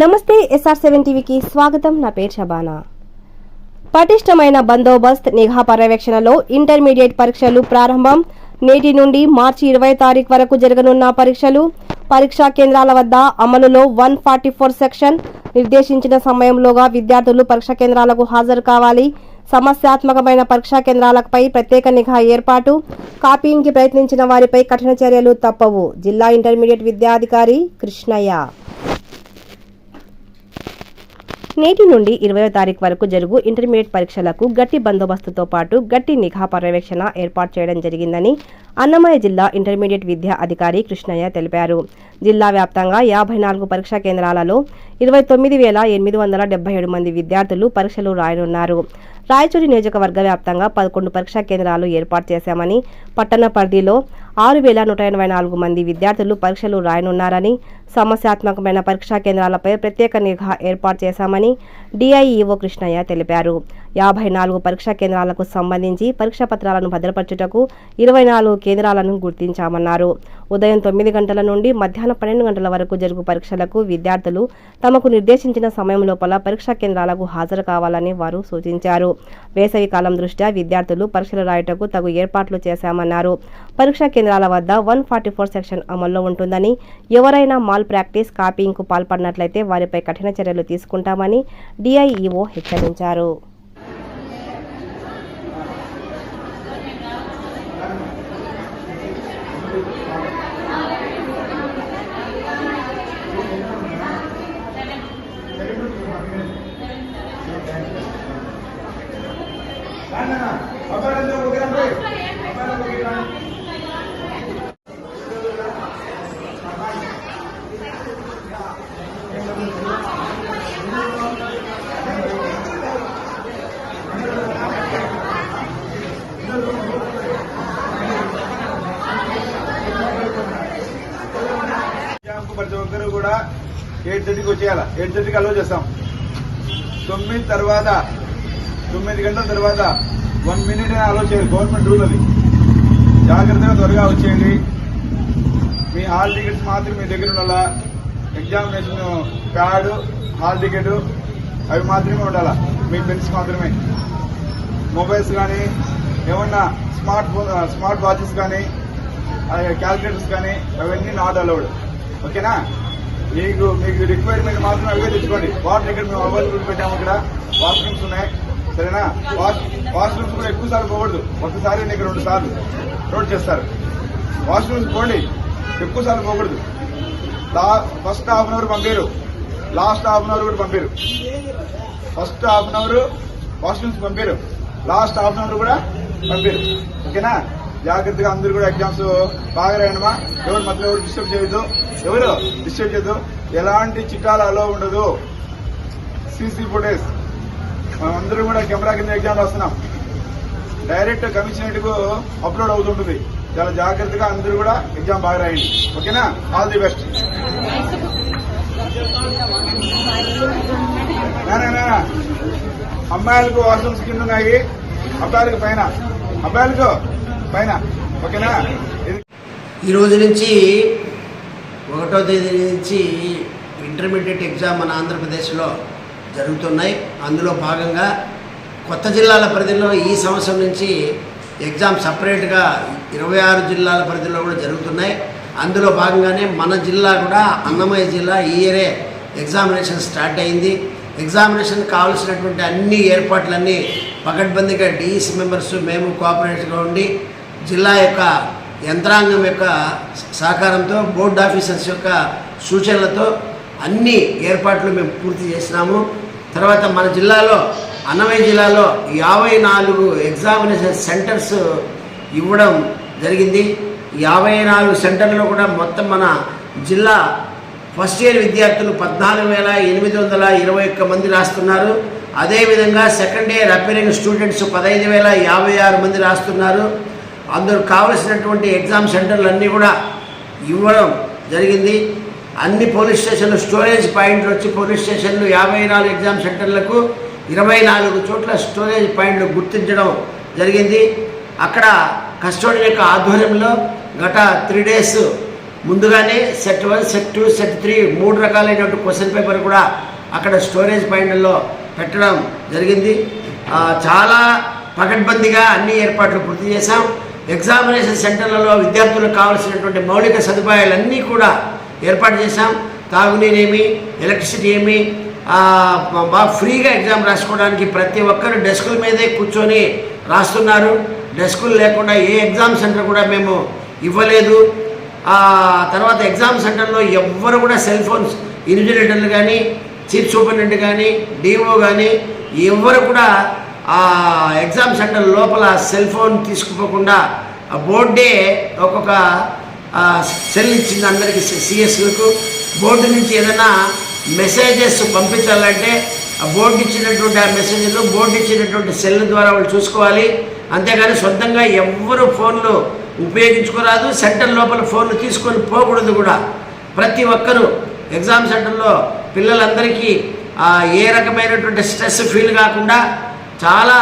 నమస్తే SR seven టీవీకి స్వాగతం. నా పేరు షబానా. పటిష్టమైన బందోబస్త్ నిఘా పర్యవేక్షణలో ఇంటర్మీడియట్ పరీక్షలు ప్రారంభం. నేటి నుండి మార్చి ఇరవై తారీఖు వరకు జరగనున్న పరీక్షలు. పరీక్షా కేంద్రాల వద్ద అమలులో వన్ ఫార్టీ ఫోర్ సెక్షన్. నిర్దేశించిన సమయంలోగా విద్యార్థులు పరీక్షా కేంద్రాలకు హాజరు కావాలి. సమస్యాత్మకమైన పరీక్షా కేంద్రాలపై ప్రత్యేక నిఘా ఏర్పాటు. కాపీయింగ్కి ప్రయత్నించిన వారిపై కఠిన చర్యలు తప్పవు. జిల్లా ఇంటర్మీడియట్ విద్యాధికారి కృష్ణయ్య. నేటి నుండి ఇరవయో తారీఖు వరకు జరుగు ఇంటర్మీడియట్ పరీక్షలకు గట్టి బందోబస్తుతో పాటు గట్టి నిఘా పర్యవేక్షణ ఏర్పాటు చేయడం జరిగిందని అన్నమయ్య జిల్లా ఇంటర్మీడియట్ విద్యా అధికారి కృష్ణయ్య తెలిపారు. జిల్లా వ్యాప్తంగా యాభై నాలుగు పరీక్షా కేంద్రాలలో ఇరవై తొమ్మిది వేల ఎనిమిది వందల డెబ్బై ఏడు మంది విద్యార్థులు పరీక్షలు రాయనున్నారు. రాయచూరి నియోజకవర్గ వ్యాప్తంగా పదకొండు పరీక్షా కేంద్రాలు ఏర్పాటు చేశామని పట్టణ పరిధిలో ఆరు వేల నూట ఎనభై నాలుగు మంది విద్యార్థులు పరీక్షలు రాయనున్నారని సమస్యాత్మకమైన పరీక్షా కేంద్రాలపై ప్రత్యేక నిఘా ఏర్పాటు చేశామని డిఐఈఓ కృష్ణయ్య తెలిపారు. యాభై నాలుగు పరీక్షా కేంద్రాలకు సంబంధించి పరీక్షా పత్రాలను భద్రపరచుటకు ఇరవై నాలుగు కేంద్రాలను గుర్తించామన్నారు. ఉదయం తొమ్మిది గంటల నుండి మధ్యాహ్నం పన్నెండు గంటల వరకు జరుగు పరీక్షలకు విద్యార్థులు తమకు నిర్దేశించిన సమయం లోపల పరీక్షా కేంద్రాలకు హాజరు కావాలని వారు సూచించారు. వేసవి కాలం దృష్ట్యా విద్యార్థులు పరీక్షలు రాయటకు తగు ఏర్పాట్లు చేశామన్నారు. పరీక్షా కేంద్రాల వద్ద వన్ ఫార్టీ ఫోర్ సెక్షన్ అమల్లో ఉంటుందని ఎవరైనా మాల్ ప్రాక్టీస్ కాపీయింగ్కు పాల్పడినట్లయితే వారిపై కఠిన చర్యలు తీసుకుంటామని డిఐఈఓ హెచ్చరించారు. ప్రతి ఒక్కరు కూడా ఎయిట్ థర్టీకి వచ్చేయాలి? ఎయిట్ థర్టీకి అలో చేస్తాం. తొమ్మిది తర్వాత తొమ్మిది గంటల తర్వాత వన్ మినిట్ అలో చేయాలి. గవర్నమెంట్ రూల్ అది. జాగ్రత్తగా త్వరగా వచ్చేయండి. మీ హాల్ టికెట్స్ మాత్రం మీ దగ్గర ఉండాలా? ఎగ్జామినేషన్ ప్యాడ్ హాల్ టికెట్ అవి మాత్రమే ఉండాలా? మీ పెన్స్ మాత్రమే. మొబైల్స్ కానీ ఏమన్నా స్మార్ట్ ఫోన్ స్మార్ట్ వాచెస్ కానీ క్యాల్కులేటర్స్ కానీ అవన్నీ నాట్ అలౌడ్ ఓకేనా? మీకు మీకు రిక్వైర్మెంట్ మాత్రం అవే తెచ్చుకోండి. వాటర్ ఇక్కడ మేము అవైలబుల్ పెట్టాము ఇక్కడ. వాష్రూమ్స్ ఉన్నాయి. సరేనా? వాష్ వాష్రూమ్స్ కూడా ఎక్కువ సార్లు పోకూడదు. ఒకసారి ఇక్కడ రెండు సార్లు. నోట్ చేస్తారు. వాష్రూమ్స్ పోండి. ఎక్కువ సార్లు పోకూడదు. ఫస్ట్ హాఫ్ అన్ అవర్ పంపారు. లాస్ట్ హాఫ్ అన్ అవర్ కూడా పంపారు. First half an hour washrooms పంపారు. లాస్ట్ హాఫ్ అన్ అవర్ కూడా పంపారు. ఓకేనా? జాగ్రత్తగా అందరూ కూడా ఎగ్జామ్స్ బాగా రాయడమా? ఎవరు మధ్యలో ఎవరు డిస్టర్బ్ చేయొద్దు. ఎవరు డిస్టర్బ్ చేయొద్దు. ఎలాంటి చిట్టాలు అలో ఉండదు. సీసీ ఫుటేజ్ అందరూ కూడా కెమెరా కింద ఎగ్జామ్ రాస్తున్నాం. డైరెక్ట్ కమిషనరేట్కు అప్లోడ్ అవుతుంటుంది. చాలా జాగ్రత్తగా అందరూ కూడా ఎగ్జామ్ బాగా రాయండి. ఓకేనా? ఆల్ ది బెస్ట్ అమ్మాయిలకు వాష్రూమ్స్ కింద ఉన్నాయి. అబ్బాయిలకు పైన. అబ్బాయిలకు పైన ఓకేనా? ఈ రోజు నుంచి ఒకటో తేదీ నుంచి ఇంటర్మీడియట్ ఎగ్జామ్ మన ఆంధ్రప్రదేశ్లో జరుగుతున్నాయి. అందులో భాగంగా కొత్త జిల్లాల పరిధిలో ఈ సంవత్సరం నుంచి ఎగ్జామ్ సపరేట్గా ఇరవై ఆరు జిల్లాల పరిధిలో కూడా జరుగుతున్నాయి. అందులో భాగంగానే మన జిల్లా కూడా అన్నమయ్య జిల్లా ఈ ఇయరే ఎగ్జామినేషన్ స్టార్ట్ అయింది. ఎగ్జామినేషన్ కావాల్సినటువంటి అన్ని ఏర్పాట్లన్నీ పకడ్బందీగా డిఈసి మెంబర్స్ మేము కోఆపరేటివ్గా ఉండి జిల్లా యొక్క యంత్రాంగం యొక్క సహకారంతో బోర్డు ఆఫీసర్స్ యొక్క సూచనలతో అన్ని ఏర్పాట్లు మేము పూర్తి చేసినాము. తర్వాత మన జిల్లాలో అన్నమయ్య జిల్లాలో యాభై నాలుగు ఎగ్జామినేషన్ సెంటర్స్ ఇవ్వడం జరిగింది. యాభై నాలుగు సెంటర్లో కూడా మొత్తం మన జిల్లా ఫస్ట్ ఇయర్ విద్యార్థులు పద్నాలుగు వేల ఎనిమిది వందల ఇరవై ఒక్క మంది రాస్తున్నారు. అదేవిధంగా సెకండ్ ఇయర్ అపేరింగ్ స్టూడెంట్స్ పదహైదు వేల యాభై ఆరు మంది రాస్తున్నారు. అందరు కావలసినటువంటి ఎగ్జామ్ సెంటర్లు అన్నీ కూడా ఇవ్వడం జరిగింది. అన్ని పోలీస్ స్టేషన్లు స్టోరేజ్ పాయింట్లు వచ్చి పోలీస్ స్టేషన్లు యాభై నాలుగు ఎగ్జామ్ సెంటర్లకు ఇరవై నాలుగు చోట్ల స్టోరేజ్ పాయింట్లు గుర్తించడం జరిగింది. అక్కడ కస్టోడియన్ యొక్క ఆధ్వర్యంలో గత త్రీ డేస్ ముందుగానే set one set two set three మూడు రకాలైనటువంటి క్వశ్చన్ పేపర్ కూడా అక్కడ స్టోరేజ్ పాయింట్లలో పెట్టడం జరిగింది. చాలా పకడ్బందీగా అన్ని ఏర్పాట్లు పూర్తి చేశాం. ఎగ్జామినేషన్ సెంటర్లలో విద్యార్థులకు కావాల్సినటువంటి మౌలిక సదుపాయాలన్నీ కూడా ఏర్పాటు చేశాం. తాగునీరేమి ఎలక్ట్రిసిటీ ఏమి బాగా ఫ్రీగా ఎగ్జామ్ రాసుకోవడానికి ప్రతి ఒక్కరు డెస్కుల మీదే కూర్చొని రాస్తున్నారు. డెస్కులు లేకుండా ఏ ఎగ్జామ్ సెంటర్ కూడా మేము ఇవ్వలేదు. తర్వాత ఎగ్జామ్ సెంటర్లో ఎవ్వరు కూడా సెల్ ఫోన్స్ ఇన్విజిలేటర్లు కానీ చీఫ్ సూపరింటెండెంట్ కానీ డిఓ కానీ ఎవ్వరు కూడా ఆ ఎగ్జామ్ సెంటర్ లోపల సెల్ ఫోన్ తీసుకుపోకుండా ఆ బోర్డే ఒక్కొక్క సెల్ ఇచ్చింది అందరికీ సిఎస్లకు. బోర్డు నుంచి ఏదైనా మెసేజెస్ పంపించాలంటే ఆ బోర్డు ఇచ్చినటువంటి ఆ మెసేజ్లు బోర్డు ఇచ్చినటువంటి సెల్ ద్వారా వాళ్ళు చూసుకోవాలి. అంతేగాని సొంతంగా ఎవ్వరు ఫోన్లు ఉపయోగించుకోరాదు. సెంటర్ లోపల ఫోన్లు తీసుకొని పోకూడదు కూడా. ప్రతి ఒక్కరూ ఎగ్జామ్ సెంటర్లో పిల్లలందరికీ ఏ రకమైనటువంటి స్ట్రెస్ ఫీల్ కాకుండా చాలా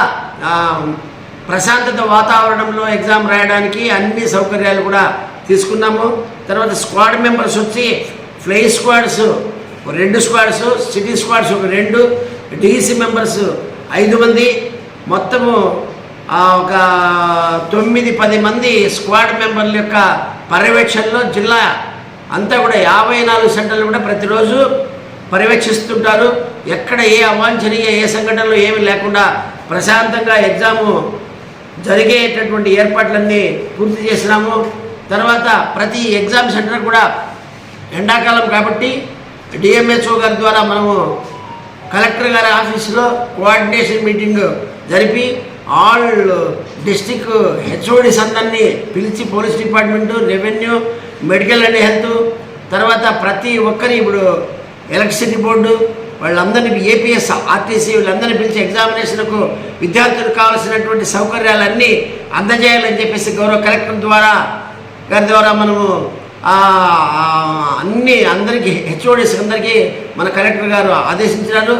ప్రశాంతత వాతావరణంలో ఎగ్జామ్ రాయడానికి అన్ని సౌకర్యాలు కూడా తీసుకున్నాము. తర్వాత స్క్వాడ్ మెంబర్స్ వచ్చి ఫ్లై స్క్వాడ్స్ రెండు స్క్వాడ్స్ సిటీ స్క్వాడ్స్ ఒక రెండు డిఈసి మెంబర్స్ ఐదు మంది. మొత్తము ఒక తొమ్మిది పది మంది స్క్వాడ్ మెంబర్ల యొక్క పర్యవేక్షణలో జిల్లా అంతా కూడా యాభై నాలుగు సెంటర్లు కూడా ప్రతిరోజు పర్యవేక్షిస్తుంటారు. ఎక్కడ ఏ అవాంఛనీయ ఏ సంఘటనలు ఏమీ లేకుండా ప్రశాంతంగా ఎగ్జాము జరిగేటటువంటి ఏర్పాట్లన్నీ పూర్తి చేసినాము. తర్వాత ప్రతి ఎగ్జామ్ సెంటర్ కూడా ఎండాకాలం కాబట్టి డిఎంహెచ్ఓ గారి ద్వారా మనము కలెక్టర్ గారి ఆఫీసులో కోఆర్డినేషన్ మీటింగ్ జరిపి ఆల్ డిస్టిక్ హెచ్ఓడిస్ అందరినీ పిలిచి police department revenue medical and health తర్వాత ప్రతి ఒక్కరి ఇప్పుడు ఎలక్ట్రిసిటీ బోర్డు వాళ్ళందరినీ ఏపీఎస్ ఆర్టీసీ వీళ్ళందరినీ పిలిచి ఎగ్జామినేషన్కు విద్యార్థులకు కావాల్సినటువంటి సౌకర్యాలన్నీ అందజేయాలని చెప్పేసి గౌరవ కలెక్టర్ ద్వారా గారి ద్వారా మనము అన్ని అందరికీ హెచ్ఓడిస్ అందరికీ మన కలెక్టర్ గారు ఆదేశించినారు.